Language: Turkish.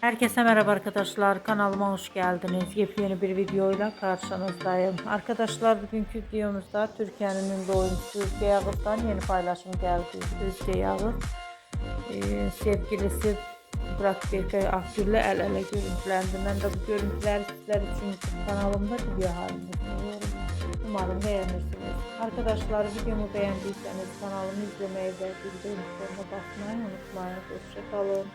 Herkese merhaba arkadaşlar. Kanalıma hoş geldiniz. Yepyeni bir videoyla karşınızdayım. Arkadaşlar bugünkü videomuzda Türkiye'nin ünlü oyuncusu Özge Yağız'dan yeni paylaşım geldi. Özge Yağız e, sevgilisi Burak Berkay Akgül'le el ele görüntülendi. Ben de bu görüntüler sizler için kanalımda video halinde sunuyorum. Umarım beğenirsiniz. Arkadaşlar videomu beğendiyseniz kanalımı izlemeyi ve bildirim butonuna basmayı unutmayın. Hoşçakalın.